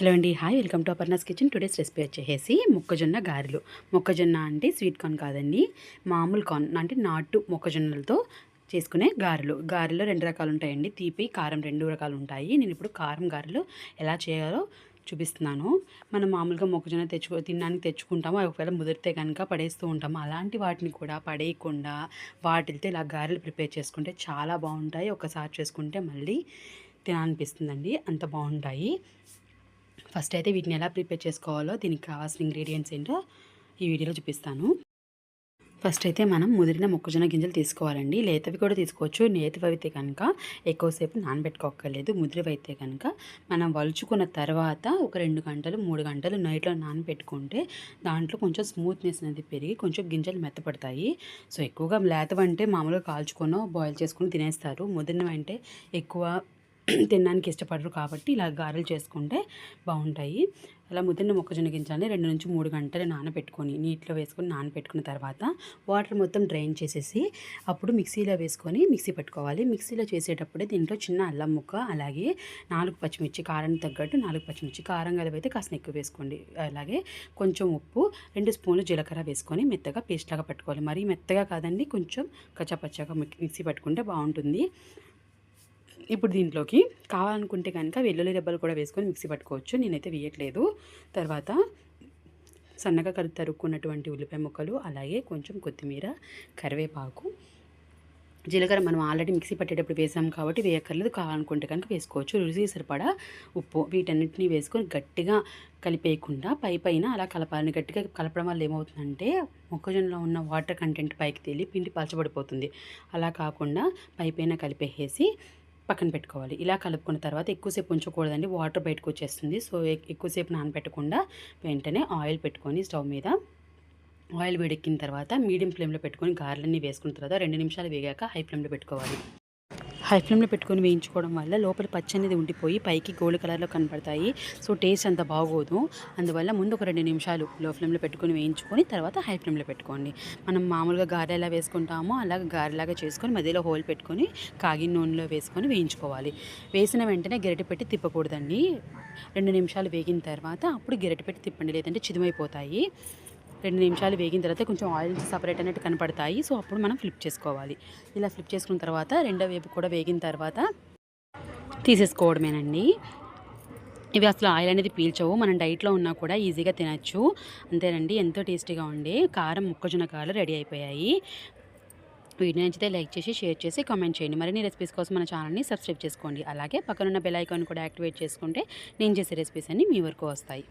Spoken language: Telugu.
హలో అండి. Hi welcome to Aparna's kitchen. Today's recipe వచ్చేసి మొక్కజొన్న గారెలు. మొక్కజొన్న అంటే స్వీట్ కార్న్ కాదండి. మామూలు కార్న్ అంటే నాటు మొక్కజొన్నలతో చేసుకునే గారెలు. గారెలో రెండు రకాలు ఉంటాయండి. తీపి కారం రెండు రకాలు ఉంటాయి. నేను ఇప్పుడు కారం గారెలు ఎలా చేయాలో చూపిస్తున్నాను. మనం మామూలుగా మొక్కజొన్న తెచ్చుకో తినడానికి తెచ్చుకుంటాము ఒకవేళ ముదిరితే కనుక పడేస్తూ ఉంటాము. అలాంటి వాటిని కూడా పడేయకుండా వాటితో ఇలా గారెలు ప్రిపేర్ చేసుకుంటే చాలా బాగుంటాయి. ఒకసారి చేసుకుంటే మళ్ళీ తినాలనిపిస్తుందండి. అంత బాగుంటాయి. ఫస్ట్ అయితే వీటిని ఎలా ప్రిపేర్ చేసుకోవాలో దీనికి కావాల్సిన ఇంగ్రీడియంట్స్ ఏంటో ఈ వీడియోలో చూపిస్తాను. ఫస్ట్ అయితే మనం ముదిరిన మొక్కజొన్న గింజలు తీసుకోవాలండి. లేతవి కూడా తీసుకోవచ్చు. నేతవి అయితే కనుక ఎక్కువసేపు నానబెట్టుకోక్కర్లేదు. ముదిరివి అయితే కనుక మనం వలుచుకున్న తర్వాత ఒక రెండు గంటలు మూడు గంటలు నైట్లో నానబెట్టుకుంటే దాంట్లో కొంచెం స్మూత్నెస్ అనేది పెరిగి కొంచెం గింజలు మెత్తపడతాయి. సో ఎక్కువగా లేతవంటే మామూలుగా కాల్చుకొని బాయిల్ చేసుకుని తినేస్తారు. ముదిరినవి అంటే ఎక్కువ తినడానికి ఇష్టపడరు కాబట్టి ఇలా గారెలు చేసుకుంటే బాగుంటాయి. అలా ముద్దిన మొక్కజొన్న గింజలని రెండు నుంచి మూడు గంటలు నానబెట్టుకొని నీటిలో వేసుకొని నానబెట్టుకున్న తర్వాత వాటర్ మొత్తం డ్రైన్ చేసేసి అప్పుడు మిక్సీలో వేసుకొని మిక్సీ పెట్టుకోవాలి. మిక్సీలో చేసేటప్పుడే దీంట్లో చిన్న అల్లం ముక్క అలాగే నాలుగు పచ్చిమిర్చి కారం తగ్గట్టు నాలుగు పచ్చిమిర్చి కారం కలిపైతే కాస్త ఎక్కువ వేసుకోండి. అలాగే కొంచెం ఉప్పు రెండు స్పూన్లు జీలకర్ర వేసుకొని మెత్తగా పేస్ట్ లాగా పెట్టుకోవాలి. మరీ మెత్తగా కాదండి కొంచెం కచ్చపచ్చగా మిక్సీ పెట్టుకుంటే బాగుంటుంది. ఇప్పుడు దీంట్లోకి కావాలనుకుంటే కనుక వెల్లుల్లి రెబ్బలు కూడా వేసుకొని మిక్సీ పట్టుకోవచ్చు. నేనైతే వేయట్లేదు. తర్వాత సన్నగా కరు తరుక్కున్నటువంటి ఉల్లిపాయ ముక్కలు అలాగే కొంచెం కొత్తిమీర కరివేపాకు జీలకర్ర మనం ఆల్రెడీ మిక్సీ పట్టేటప్పుడు వేసాం కాబట్టి వేయక్కర్లేదు. కావాలనుకుంటే కనుక వేసుకోవచ్చు. రుచి సరిపడా ఉప్పు వీటన్నిటిని వేసుకొని గట్టిగా కలిపేయకుండా పై పైన అలా కలపాలని గట్టిగా కలపడం వల్ల ఏమవుతుందంటే మొక్కజొన్నలో ఉన్న వాటర్ కంటెంట్ పైకి తేలి పిండి పలచబడిపోతుంది. అలా కాకుండా పై పైన కలిపేసేసి పక్కన పెట్టుకోవాలి. ఇలా కలుపుకున్న తర్వాత ఎక్కువసేపు ఉంచకూడదండి. వాటర్ బయటకు వచ్చేస్తుంది సో ఎక్కువసేపు నానబెట్టకుండా వెంటనే ఆయిల్ పెట్టుకొని స్టవ్ మీద ఆయిల్ వేడెక్కిన తర్వాత మీడియం ఫ్లేమ్లో పెట్టుకొని గారెలన్నీ వేసుకున్న తర్వాత రెండు నిమిషాలు వేగాక హై ఫ్లేమ్లో పెట్టుకోవాలి. హై ఫ్లేమ్లో పెట్టుకొని వేయించుకోవడం వల్ల లోపల పచ్చి అనేది ఉండిపోయి పైకి గోల్డ్ కలర్లో కనపడతాయి సో టేస్ట్ అంత బాగోదు. అందువల్ల ముందు ఒక రెండు నిమిషాలు లో ఫ్లేమ్లో పెట్టుకొని వేయించుకొని తర్వాత హై ఫ్లేమ్లో పెట్టుకోండి. మనం మామూలుగా గారె ఎలా వేసుకుంటామో అలాగ గారెలాగా చేసుకొని మధ్యలో హోల్ పెట్టుకొని కాగిన నూనెలో వేసుకొని వేయించుకోవాలి. వేసిన వెంటనే గరిటె పెట్టి తిప్పకూడదండి. రెండు నిమిషాలు వేగిన తర్వాత అప్పుడు గరిటె పెట్టి తిప్పండి. లేదంటే చిదుమైపోతాయి. రెండు నిమిషాలు వేగిన తర్వాత కొంచెం ఆయిల్ సపరేట్ అనేది కనపడతాయి. సో అప్పుడు మనం ఫ్లిప్ చేసుకోవాలి. ఇలా ఫ్లిప్ చేసుకున్న తర్వాత రెండో వేపు కూడా వేగిన తర్వాత తీసేసుకోవడమేనండి. ఇవి అసలు ఆయిల్ అనేది పీల్చవు. మనం డైట్లో ఉన్నా కూడా ఈజీగా తినచ్చు. అంతేనండి ఎంతో టేస్టీగా ఉండే కారం మొక్కజొన్న కాలు రెడీ అయిపోయాయి. వీడియో నచ్చితే లైక్ చేసి షేర్ చేసి కామెంట్ చేయండి. మరిన్ని రెసిపీస్ కోసం మన ఛానల్ని సబ్స్క్రైబ్ చేసుకోండి. అలాగే పక్కనున్న బెల్ ఐకాన్ కూడా యాక్టివేట్ చేసుకుంటే నేను చేసే రెసిపీస్ అన్నీ మీ వరకు వస్తాయి.